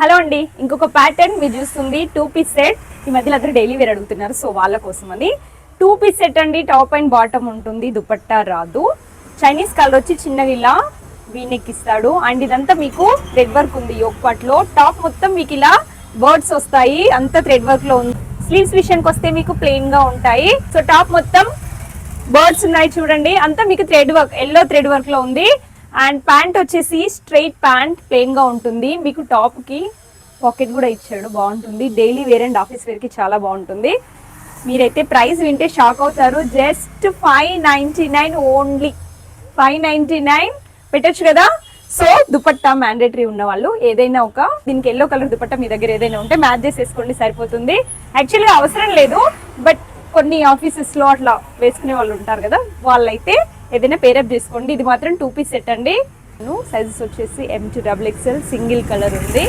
Hello అండి ఇంకొక pattern మీరు చూస్తుంది టూ పీస్ సెట్ ఈ మధ్యలో అందరూ డైలీ వేర్ అడుగుతున్నారు సో వాళ్ళ కోసం అని టూ పీస్ సెట్ అండి టాప్ అండ్ బాటమ్ ఉంటుంది దుపట్టా రాదు. చైనీస్ కలర్ వచ్చి చిన్నగా ఇలా వీనెక్ ఇస్తాడు అండ్ ఇదంతా మీకు థ్రెడ్ వర్క్ ఉంది లో టాప్ మొత్తం మీకు ఇలా బర్డ్స్ వస్తాయి అంతా థ్రెడ్ వర్క్లో ఉంది. స్లీవ్స్ విషయానికి వస్తే మీకు ప్లెయిన్గా ఉంటాయి. సో టాప్ మొత్తం బర్డ్స్ ఉన్నాయి చూడండి అంతా మీకు థ్రెడ్ వర్క్ ఎల్లో థ్రెడ్ వర్క్లో ఉంది. అండ్ ప్యాంట్ వచ్చేసి స్ట్రైట్ ప్యాంట్ ప్లెయిన్గా ఉంటుంది. మీకు టాప్కి పాకెట్ కూడా ఇచ్చాడు. బాగుంటుంది. డైలీ వేర్ అండ్ ఆఫీస్ వేర్కి చాలా బాగుంటుంది. మీరైతే ప్రైస్ వింటే షాక్ అవుతారు. Just five ninety nine only five ninety nine పెట్టచ్చు కదా? సో దుపట్టా మ్యాండేటరీ ఉన్న వాళ్ళు ఏదైనా ఒక దీనికి ఎల్లో కలర్ దుపట్టా మీ దగ్గర ఏదైనా ఉంటే మ్యాచ్ చేసేసుకోండి సరిపోతుంది. యాక్చువల్గా అవసరం లేదు బట్ కొన్ని ఆఫీసెస్లో అట్లా వేసుకునే వాళ్ళు ఉంటారు కదా వాళ్ళైతే ఏదైనా పేరప్ చేసుకోండి. ఇది మాత్రం టూ పీస్ సెట్ అండి. సైజెస్ వచ్చేసి M to double XL single colour ఉంది.